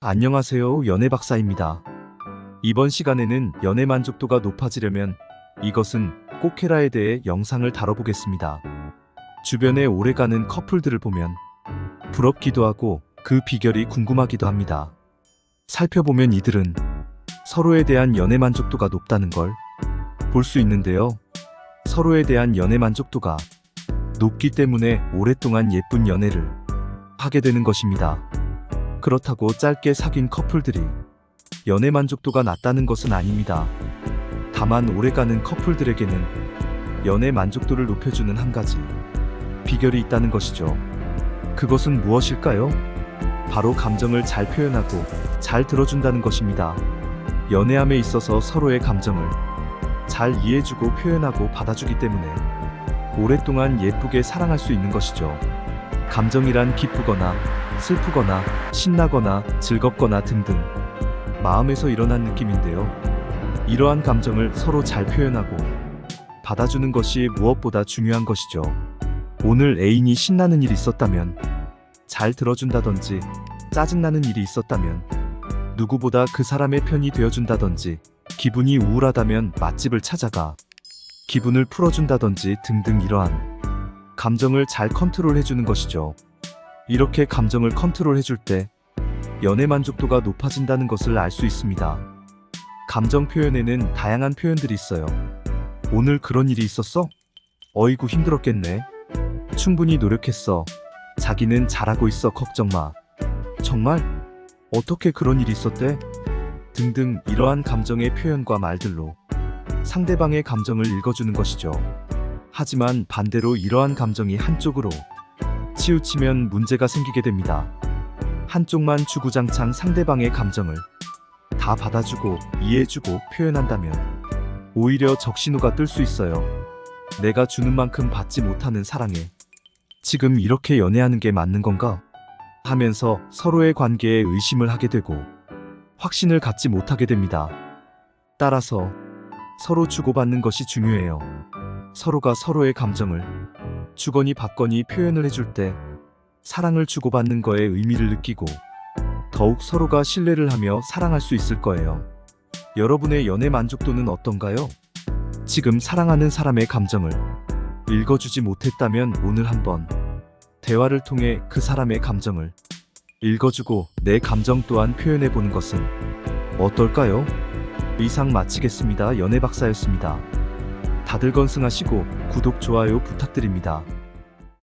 안녕하세요. 연애 박사입니다. 이번 시간에는 연애 만족도가 높아지려면 이것은 꼭 해라에 대해 영상을 다뤄보겠습니다. 주변에 오래가는 커플들을 보면 부럽기도 하고 그 비결이 궁금하기도 합니다. 살펴보면 이들은 서로에 대한 연애 만족도가 높다는 걸 볼 수 있는데요. 서로에 대한 연애 만족도가 높기 때문에 오랫동안 예쁜 연애를 하게 되는 것입니다. 그렇다고 짧게 사귄 커플들이 연애 만족도가 낮다는 것은 아닙니다. 다만 오래가는 커플들에게는 연애 만족도를 높여주는 한 가지 비결이 있다는 것이죠. 그것은 무엇일까요? 바로 감정을 잘 표현하고 잘 들어준다는 것입니다. 연애함에 있어서 서로의 감정을 잘 이해해주고 표현하고 받아주기 때문에 오랫동안 예쁘게 사랑할 수 있는 것이죠. 감정이란 기쁘거나 슬프거나 신나거나 즐겁거나 등등 마음에서 일어난 느낌인데요. 이러한 감정을 서로 잘 표현하고 받아주는 것이 무엇보다 중요한 것이죠. 오늘 애인이 신나는 일이 있었다면 잘 들어준다든지 짜증나는 일이 있었다면 누구보다 그 사람의 편이 되어준다든지 기분이 우울하다면 맛집을 찾아가 기분을 풀어준다든지 등등 이러한 감정을 잘 컨트롤해주는 것이죠. 이렇게 감정을 컨트롤해줄 때 연애 만족도가 높아진다는 것을 알 수 있습니다. 감정 표현에는 다양한 표현들이 있어요. 오늘 그런 일이 있었어? 어이구 힘들었겠네. 충분히 노력했어. 자기는 잘하고 있어 걱정 마. 정말? 어떻게 그런 일이 있었대? 등등 이러한 감정의 표현과 말들로 상대방의 감정을 읽어주는 것이죠. 하지만 반대로 이러한 감정이 한쪽으로 치우치면 문제가 생기게 됩니다. 한쪽만 주구장창 상대방의 감정을 다 받아주고 이해해주고 표현한다면 오히려 적신호가 뜰 수 있어요. 내가 주는 만큼 받지 못하는 사랑에 지금 이렇게 연애하는 게 맞는 건가? 하면서 서로의 관계에 의심을 하게 되고 확신을 갖지 못하게 됩니다. 따라서 서로 주고받는 것이 중요해요. 서로가 서로의 감정을 주거니 받거니 표현을 해줄 때 사랑을 주고받는 거에 의미를 느끼고 더욱 서로가 신뢰를 하며 사랑할 수 있을 거예요. 여러분의 연애 만족도는 어떤가요? 지금 사랑하는 사람의 감정을 읽어주지 못했다면 오늘 한번 대화를 통해 그 사람의 감정을 읽어주고 내 감정 또한 표현해 보는 것은 어떨까요? 이상 마치겠습니다. 연애 박사였습니다. 다들 건승하시고 구독, 좋아요 부탁드립니다.